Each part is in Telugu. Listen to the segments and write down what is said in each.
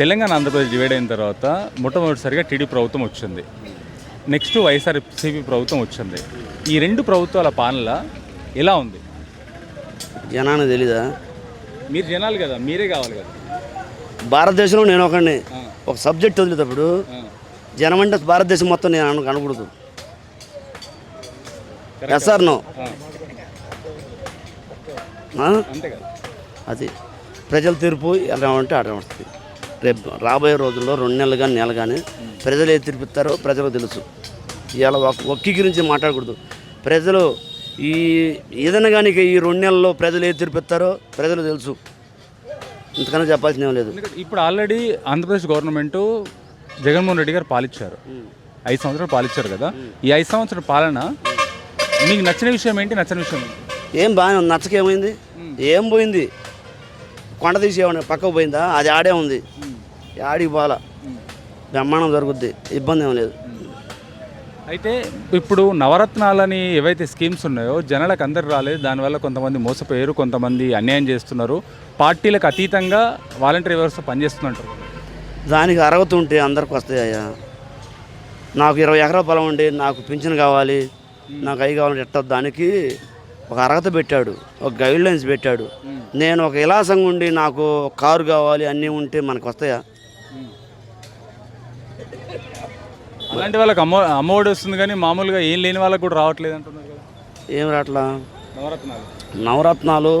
తెలంగాణ ఆంధ్రప్రదేశ్ డివైడ్ అయిన తర్వాత మొట్టమొదటిసారిగా టీడీ ప్రభుత్వం వచ్చింది. నెక్స్ట్ వైఎస్ఆర్సీపీ ప్రభుత్వం వచ్చింది. ఈ రెండు ప్రభుత్వాల పాలన ఎలా ఉంది? జనానికి తెలీదా? మీరు జనాలు కదా మీరే కావాలి కదా. భారతదేశంలో నేను ఒకడిని. ఒక సబ్జెక్ట్ వదిలేటప్పుడు. జనం అంటే భారతదేశం మొత్తం నేను అను అనకూడదు. Correct. ఎస్ ఆర్ నో అది ప్రజల తీర్పు ఎలా ఉంటే అలా వస్తుంది. రేపు రాబోయే రోజుల్లో రెండు నెలలు కానీ నెల కానీ ప్రజలు ఏది తీర్పిస్తారో ప్రజలకు తెలుసు. ఇవాళ ఒక ఒక్కి గురించి మాట్లాడకూడదు. ప్రజలు ఈ ఏదైనా కానీ ఈ రెండు నెలల్లో ప్రజలు ఏది తీర్పిస్తారో ప్రజలు తెలుసు. ఇంతకన్నా చెప్పాల్సిన ఏం లేదు. ఇప్పుడు ఆల్రెడీ ఆంధ్రప్రదేశ్ గవర్నమెంట్ జగన్మోహన్ రెడ్డి గారు పాలిచ్చారు. ఐదు సంవత్సరాలు పాలిచ్చారు కదా. ఈ ఐదు సంవత్సరాల పాలన మీకు నచ్చిన విషయం ఏంటి? నచ్చని విషయం ఏం బాగానే ఉంది. నచ్చకేమైంది ఏం పోయింది? కొండ తీసేవాడిని. పక్కకు పోయిందా? అది ఆడే ఉంది. ఆడికి పోవాలా? బ్రహ్మాండం జరుగుద్ది. ఇబ్బంది ఏం లేదు. అయితే ఇప్పుడు నవరత్నాలని ఏవైతే స్కీమ్స్ ఉన్నాయో జనాలకు అందరు రాలేదు. దానివల్ల కొంతమంది మోసపోయారు కొంతమంది అన్యాయం చేస్తున్నారు. పార్టీలకు అతీతంగా వాలంటీర్ వ్యవస్థ పనిచేస్తున్నట్టు దానికి అర్హత ఉంటే అందరికి వస్తాయి అయ్యా. నాకు ఇరవై ఎకరాల పొలం ఉండి నాకు పింఛన్ కావాలి నాకు అవి కావాలంటే ఎట్ట దానికి ఒక అర్హత పెట్టాడు ఒక గైడ్ లైన్స్ పెట్టాడు నేను ఒక ఇలాసంగా ఉండి నాకు కారు కావాలి అన్నీ ఉంటే మనకు వస్తాయా? అలాంటి వాళ్ళకి అమ్మ అమ్మఒడి వస్తుంది కానీ మామూలుగా ఏం లేని వాళ్ళకి కూడా రావట్లేదు అంటున్నారు కదా. ఏం రాట్లా నవరత్నాలు. నవరత్నాలు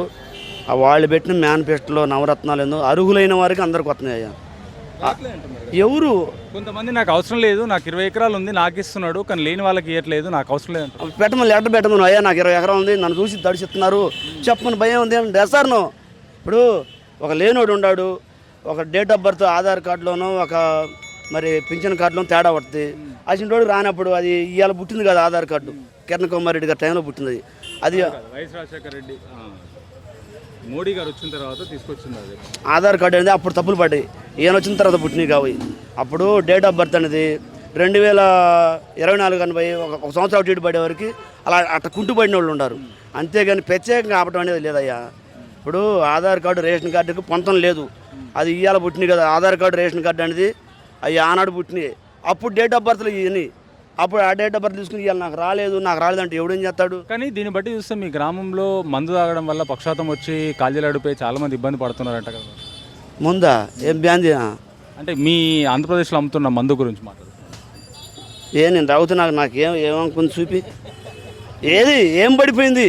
వాళ్ళు పెట్టిన మేనిఫెస్టోలో నవరత్నాలు ఏందో అర్హులైన వారికి అందరికి వస్తున్నాయి. ఎవరు? కొంతమంది నాకు అవసరం లేదు నాకు ఇరవై ఎకరాలు ఉంది నాకు ఇస్తున్నాడు కానీ లేని వాళ్ళకి ఇవ్వట్లేదు నాకు అవసరం లేదు పెట్టమని లెటర్ పెట్టమని అయ్యా నాకు ఇరవై ఎకరం ఉంది నన్ను చూసి దడిచిస్తున్నారు చెప్పమని భయం ఉంది అంటే సార్ను ఇప్పుడు ఒక లేనోడు ఉన్నాడు ఒక డేట్ ఆఫ్ బర్త్ ఆధార్ కార్డులోనూ ఒక మరి పింఛన్ కార్డులో తేడా పడుతుంది. అసలు రానప్పుడు అది ఇవాళ పుట్టింది కదా ఆధార్ కార్డు. కిరణ్ కుమార్ రెడ్డి గారి టైంలో పుట్టింది అది. అది వైఎస్ రాజశేఖర రెడ్డి మోడీ గారు వచ్చిన తర్వాత తీసుకొచ్చింది అది. ఆధార్ కార్డు అనేది అప్పుడు తప్పులు పడ్డాయి. ఈయన వచ్చిన తర్వాత పుట్టినవి కావు. అప్పుడు డేట్ ఆఫ్ బర్త్ అనేది రెండు వేల ఇరవై నాలుగు ఎనభై ఒక సంవత్సరం అటు ఇటు పడే వరకు అలా అట్ట కుంటు పడిన వాళ్ళు ఉన్నారు అంతేగాని ప్రత్యేకంగా ఆపటం అనేది లేదయ్యా. ఇప్పుడు ఆధార్ కార్డు రేషన్ కార్డుకి పొంతం లేదు. అది ఇవాళ పుట్టినాయి కదా ఆధార్ కార్డు రేషన్ కార్డు అనేది అవి ఆనాడు పుట్టినాయి. అప్పుడు డేట్ ఆఫ్ బర్త్లు ఇవన్నీ అప్పుడు ఆ డేట్ ఆఫ్ బర్త్ తీసుకుని ఇవాళ నాకు రాలేదు నాకు రాలేదంటే ఎవడేం చేస్తాడు? కానీ దీన్ని బట్టి చూస్తే మీ గ్రామంలో మందు తాగడం వల్ల పక్షాతం వచ్చి కాల్జీలు అడిపోయి చాలా మంది ఇబ్బంది పడుతున్నారంట కదా. ముందా? ఏం బ్యాంది అంటే మీ ఆంధ్రప్రదేశ్లో అమ్ముతున్న మందు గురించి మాట్లాడుతున్నాను ఏ నేను తాగుతూ నాకు నాకేం ఏమనుకుంది చూపి. ఏది? ఏం పడిపోయింది?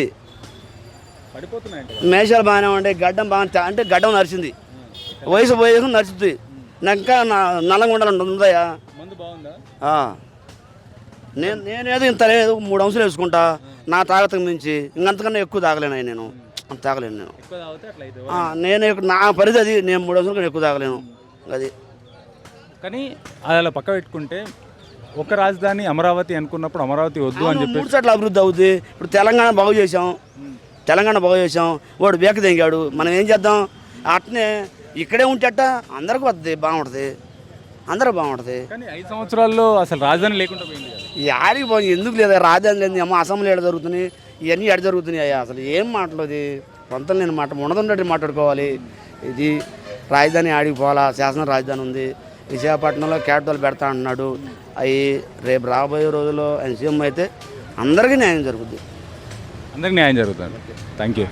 మేషాలు బాగానే ఉండే గడ్డం బాగా అంటే గడ్డం నరిచింది. వయసు వయసు నరుచుతుంది ఇంకా నా నల్లంగా ఉండాలని ఉందయ్యా. నేను నేనేదో ఇంత లేదు మూడు అంశాలు వేసుకుంటా నా తాగతకు మించి. ఇంకంతకన్నా ఎక్కువ తాగలేను అయ్యా నేను. అంత తాగలేను నేను. నేను నా పరిధి అది నేను మూడు అంశాలు ఎక్కువ తాగలేను. అది. కానీ అలా పక్క పెట్టుకుంటే ఒక రాజధాని అమరావతి అనుకున్నప్పుడు అమరావతి వద్దు అని చెప్పి మూడు సార్లు అభివృద్ధి అవుతుంది ఇప్పుడు తెలంగాణ బాగు చేసాం తెలంగాణ బాగు చేసాం వాడు బేక తెంగాడు. మనం ఏం చేద్దాం? అట్నే ఇక్కడే ఉంటేట అందరికి వస్తుంది బాగుంటుంది. అందరూ బాగుంటుంది. కానీ ఐదు సంవత్సరాల్లో అసలు రాజధాని లేకుండా పోయింది పోయి ఎందుకు లేదా? రాజధాని లేదు అమ్మ అసెంబ్లీ ఎడ జరుగుతున్నాయి ఇవన్నీ ఎడ జరుగుతున్నాయి అయ్యా? అసలు ఏం మాటలు అది నేను మాట ఉండదున్నట్టు మాట్లాడుకోవాలి. ఇది రాజధాని ఆడికి పోవాలా? శాసన రాజధాని ఉంది. విశాఖపట్నంలో క్యాపిటల్ పెడతా అంటున్నాడు. అవి రేపు రాబోయే రోజుల్లో ఆయన సీఎం అయితే అందరికీ న్యాయం జరుగుద్ది. అందరికి న్యాయం జరుగుతుంది. Thank you